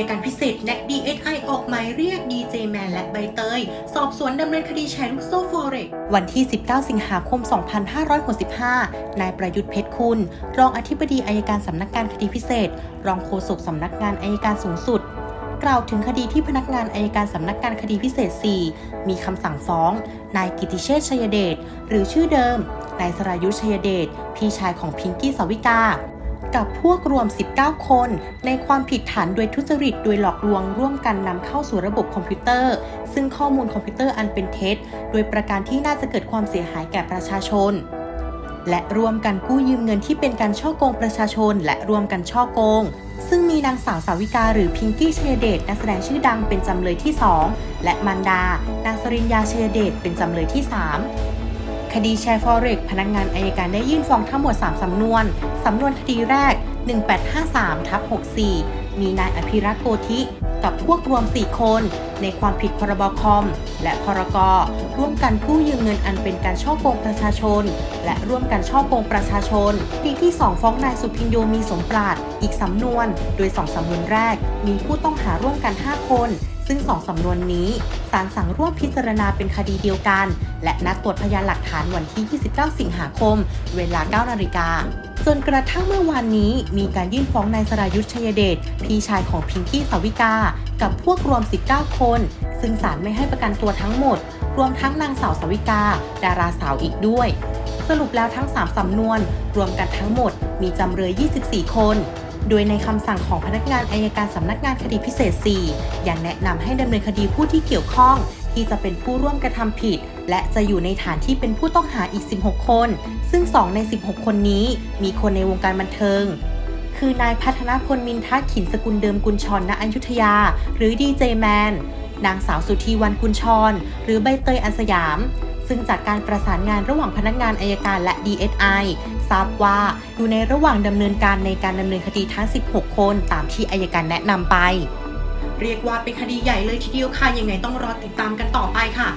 ยการพิเศษและ DSI ออกหมายเรียกดีเจแมนและใบเตย สอบสวนดำเนินคดีแชร์ลูกโซ่ฟอเร็กวันที่ 19 สิงหาคม 2565 นายประยุทธ์เพชรคุณ รองอธิบดีอายการสำนักงานคดีพิเศษ รองโฆษกสำนักงานอายการสูงสุด กล่าวถึงคดีที่พนักงานอายการสำนักงานคดีพิเศษ 4 มีคำสั่งฟ้อง นายกิติเชษชัยเดชหรือชื่อเดิมนายสรายุทธชัยเดชพี่ชายของพิงกี้สวิกา กับพวกรวม 19 คน ในความผิดฐานโดยทุจริต โดยหลอกลวงร่วมกันนำเข้าสู่ระบบคอมพิวเตอร์ ซึ่งข้อมูลคอมพิวเตอร์อันเป็นเท็จ โดยประการที่น่าจะเกิดความเสียหายแก่ประชาชน และร่วมกันกู้ยืมเงินที่เป็นการช่อโกงประชาชน และร่วมกันช่อโกง ซึ่งมีนางสาวสาวิกาหรือพิงกี้เชยเดชนักแสดงชื่อดังเป็นจำเลยที่ 2 และมันดานางสริญญาเชยเดชเป็นจำเลยที่ 3 คดีแชร์ฟอเร็กพนักงานอายการได้ยื่นฟ้องทั้งหมด 3 สำนวน สำนวนคดีแรก 1853ทับ64 มีนายอภิรักษ์โกธิกับพวกรวม 4 คน ในความผิดพรบคอม และพรกร่วมกันกู้ยืมเงินอันเป็นการช่อโกงประชาชน และร่วมกันช่อโกงประชาชนคดีที่ 2 ฟ้องนายสุพินโยมีสมปราดอีกสำนวน โดย 2สำนวนแรก มีผู้ต้องหาร่วมกัน 5 คน ซึ่ง2สำนวนนี้ศาลสั่งร่วมพิจารณาเป็นคดีเดียวกัน และนัดตรวจพยานหลักฐานวันที่ 29 สิงหาคม เวลา 9 นาฬิกาจนกระทั่งเมื่อวานนี้มีการยื่นฟ้องนายสรายุทธชยเดชพี่ชายของพิงกี้สาวิกา กับพวกรวม 19 คน ซึ่งศาลไม่ให้ประกันตัวทั้งหมด รวมทั้งนางสาวสาวิกา ดาราสาวอีกด้วย สรุปแล้วทั้ง 3 สำนวน รวมกันทั้งหมดมีจำเลย 24 คน โดยในคำสั่งของพนักงานอายการสำนักงานคดีพิเศษ4ยังแนะนำให้ดำเนินคดีผู้ที่เกี่ยวข้อง ที่จะเป็นผู้ร่วมกระทำผิด และจะอยู่ในฐานที่เป็นผู้ต้องหาอีก 16 คน ซึ่ง 2 ใน 16 คนนี้ มีคนในวงการบันเทิง คือนายพัฒนพลมินทักขินสกุลเดิมกุลชรณอยุธยา หรือดีเจแมนนางสาวสุธีวันกุลชร หรือใบเตยอันสยามซึ่งจากการประสานงานระหว่างพนักงานอายการและ DSI ทราบว่าอยู่ในระหว่างดำเนินการในการดำเนินคดีทั้ง 16 คนตามที่อายการแนะนำไป เรียกว่าเป็นคดีใหญ่เลยทีเดียวค่ะยังไงต้องรอติดตามกันต่อไปค่ะ